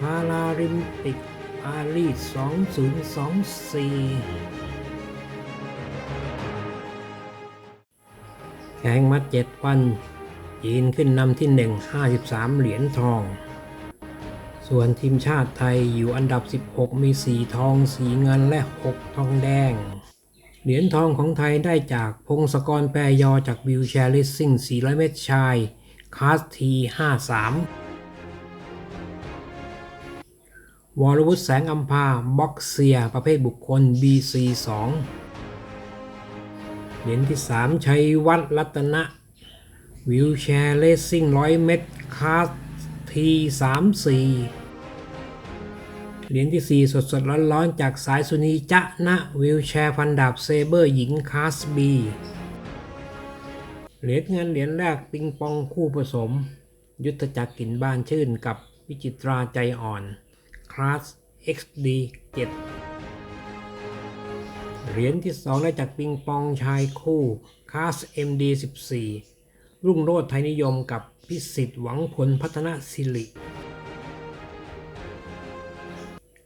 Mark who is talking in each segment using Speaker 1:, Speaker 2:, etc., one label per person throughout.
Speaker 1: พาราลิมปิกปารีส 2024 แข่งมาเจ็ดวัน จีนขึ้นนำที่ 1 53 เหรียญทอง ส่วนทีมชาติไทยอยู่อันดับ 16 มี 4 ทอง 4 เงินและ 6 ทองแดง เหรียญทองของไทยได้จากพงศกรแปรยอจากวิวแชร์ลิสซิ่ง 400 เมตรชาย คาสที 53 วรวุฒิแสงอัมพาบ็อกเซีย ประเภทบุคคล BC2 เหรียญที่ 3 ชัยวัฒน์รัตนะวิวแชร์เลสซิ่ง100เมตรคลาสที34เหรียญที่ 4 สดสดๆร้อนๆ จากสายสุนีจะนะวิวแชร์ฟันดาบเซเบอร์หญิงคลาสบีเหรียญเงินเหรียญแรกปิงปองคู่ผสม ยุทธจักรกินบ้านชื่นกับวิจิตราใจอ่อน คลาส XD 7 เหรียญที่ 2 ได้จากปิงปองชายคู่คลาส MD 14 รุ่งโรจน์ไทยนิยมกับพิสิทธิ์หวังผลพัฒนาสิริ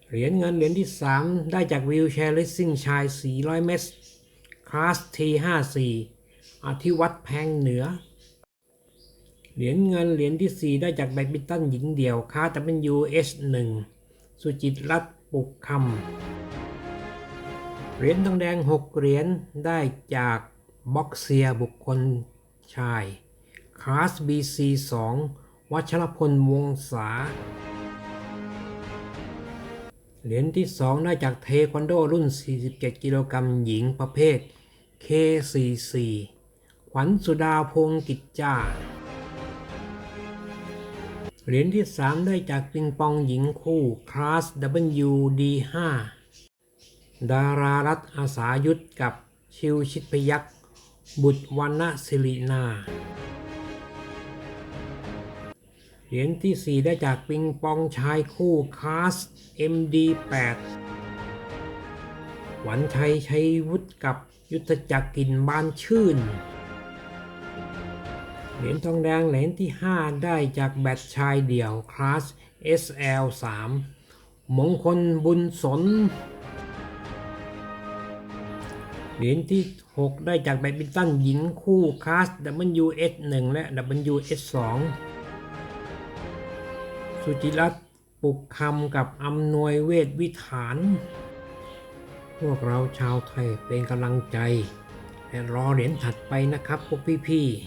Speaker 1: เหรียญเงินเหรียญที่ 3 ได้จากวิวแชร์ลสซิ่งชาย 400 เมตรคลาส T54 อธิวัตรแพงเหนือ เหรียญเงินเหรียญที่ 4 ได้จากแบดมินตันหญิงเดี่ยวคา WS1 สุจิตรรัตน์ปุกคำเหรียญทองแดง 6 เหรียญได้จากบ็อกเซียบุคคลชายคลาส BC2 วัชรพลวงศาเหรียญที่ 2 ได้จากเทควันโดรุ่น 47 กิโลกรัมหญิงประเภท K44 ขวัญสุดาพงกิจจา เหรียญที่ 3 ได้จากปิงปองหญิงคู่คลาส WD5 ดารารัตอาสายุทธกับชิวชิตพยักษ์บุตรวรรณศิรินา เหรียญที่ 4 ได้จากปิงปองชายคู่คลาส MD8 หวันชัยชัยวุฒิกับยุทธจักรกินบานชื่น เหรียญทองแดงเหรียญที่ 5 ได้จากแบตชายเดี่ยวคลาส SL3 มงคลบุญสน เหรียญที่ 6 ได้จากแบดมินตันหญิงคู่คลาส WS1 และ WS2 สุจิรัตน์ปุกคำกับอำนวยเวทวิถาน พวกเราชาวไทยเป็นกำลังใจและรอเหรียญถัดไปนะครับพวกพี่ๆ